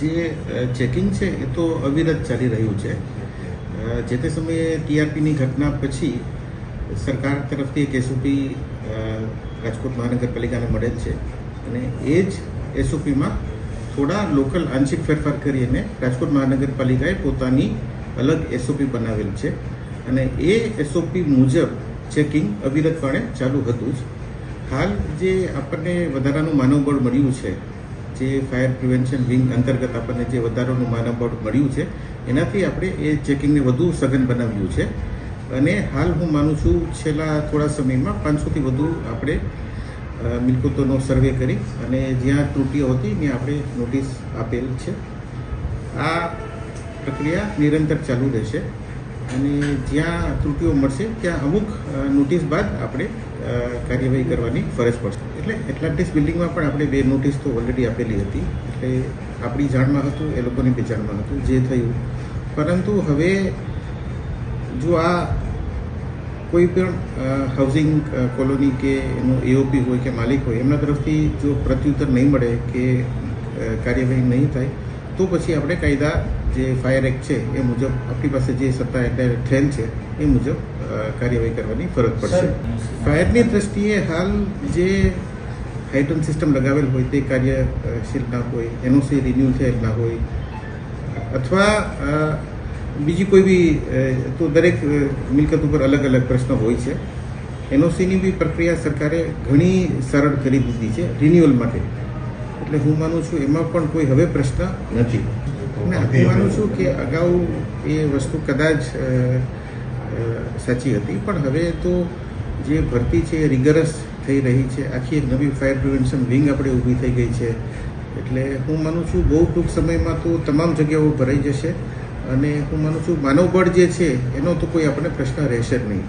જે ચેકિંગ છે, એ તો અવિરત ચાલી રહ્યું છે. જે તે સમયે ટીઆરપીની ઘટના પછી સરકાર તરફથી એક એસઓપી રાજકોટ મહાનગરપાલિકાને મળેલ છે. અને એ જ એસઓપીમાં થોડા લોકલ આંશિક ફેરફાર કરીને રાજકોટ મહાનગરપાલિકાએ પોતાની અલગ એસઓપી બનાવેલ છે. અને એ એસઓપી મુજબ ચેકિંગ અવિરતપણે ચાલુ હતું જ. હાલ જે આપણને વધારાનું માનવબળ મળ્યું છે જે ફાયર પ્રિવેન્શન વિંગ અંતર્ગત આપણને જે વધારાનું માનવબળ મળ્યું છે, એનાથી આપણે એ ચેકિંગને વધુ સઘન બનાવ્યું છે. અને હાલ હું માનું છું, છેલ્લા થોડા સમયમાં પાંચસોથી વધુ આપણે મિલકતોનો સર્વે કરી અને જ્યાં ત્રુટીઓ હતી, ત્યાં આપણે નોટિસ આપેલ છે. આ પ્રક્રિયા નિરંતર ચાલુ રહેશે. અને જ્યાં ત્રુટીઓ મળશે, ત્યાં અમુક નોટિસ બાદ આપણે કાર્યવાહી કરવાની ફરજ પડશે. એટલે એટલાન્ટિસ બિલ્ડિંગમાં પણ આપણે બે નોટિસ તો ઓલરેડી આપેલી હતી. એટલે આપણી જાણમાં હતું, એ લોકોની બે જાણમાં હતું, જે થયું. પરંતુ હવે જો આ કોઈ પણ હાઉસિંગ કોલોની કે એનું એઓપી હોય કે માલિક હોય, એમના તરફથી જો પ્રત્યુત્તર નહીં મળે કે કાર્યવાહી નહીં થાય, તો પછી આપણે કાયદા જે ફાયર એક્ટ છે એ મુજબ આપણી પાસે જે સત્તા એટલે ઠેલ છે એ મુજબ કાર્યવાહી કરવાની ફરજ પડશે. ફાયરની દ્રષ્ટિએ હાલ જે હાઇડ્રન સિસ્ટમ લગાવેલ હોય તે કાર્યશીલ ના હોય એનઓસી રિન્યુ થયેલ ના હોય અથવા બીજી કોઈ બી તો દરેક મિલકત ઉપર અલગ અલગ પ્રશ્ન હોય છે. એનઓસીની બી પ્રક્રિયા સરકારે ઘણી સરળ કરી દીધી છે રિન્યુઅલ માટે. એટલે હું માનું છું એમાં પણ કોઈ હવે પ્રશ્ન નથી. હું માનું છું કે અગાઉ એ વસ્તુ કદાચ સાચી હતી પણ હવે તો જે ભરતી છે એ રિગરસ થઈ રહી છે. આખી એક નવી ફાયર પ્રિવેન્શન વિંગ આપણે ઊભી થઈ ગઈ છે. એટલે હું માનું છું બહુ ટૂંક સમયમાં તો તમામ જગ્યાઓ ભરાઈ જશે. અને હું માનું છું માનવબળ જે છે એનો તો કોઈ આપણને પ્રશ્ન રહેશે જ નહીં.